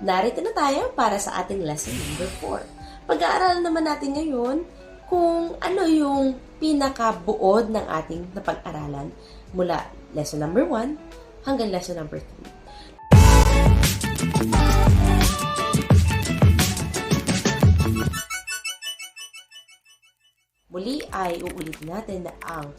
Narito na tayo para sa ating lesson number 4. Pag-aaralan naman natin ngayon kung ano yung pinakabuod ng ating napag-aralan mula lesson number 1 hanggang lesson number 3. Muli ay uulitin natin na ang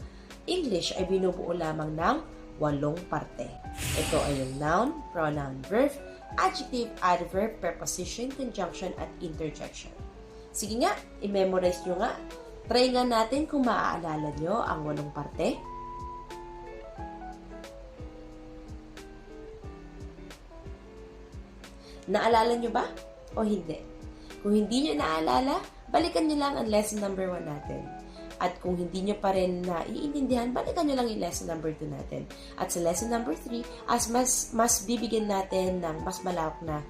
English ay binubuo lamang ng walong parte. Ito ay yung noun, pronoun, verb, adjective, adverb, preposition, conjunction, at interjection. Sige nga, i-memorize nyo nga. Try nga natin kung maaalala nyo ang walong parte. Naalala nyo ba? O hindi? Kung hindi nyo naalala, balikan nyo lang ang lesson number 1 natin. At kung hindi nyo pa rin naiintindihan, balikan nyo lang yung lesson number 2 natin. At sa lesson number 3, as mas, mas bibigyan natin ng mas malawak na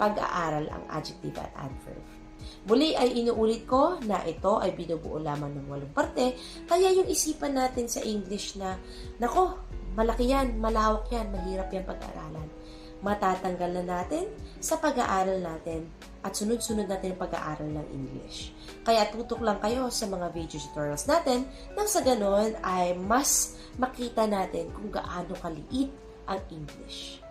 pag-aaral ang adjective at adverb. Muli ay inuulit ko na ito ay binubuo lamang ng walong parte, kaya yung isipan natin sa English na, nako, malaki yan, malawak yan, mahirap yan pag-aaralan. Matatanggal na natin sa pag-aaral natin at sunod-sunod natin pag-aaral ng English. Kaya tutok lang kayo sa mga video tutorials natin nang sa ganon ay mas makita natin kung gaano kaliit ang English.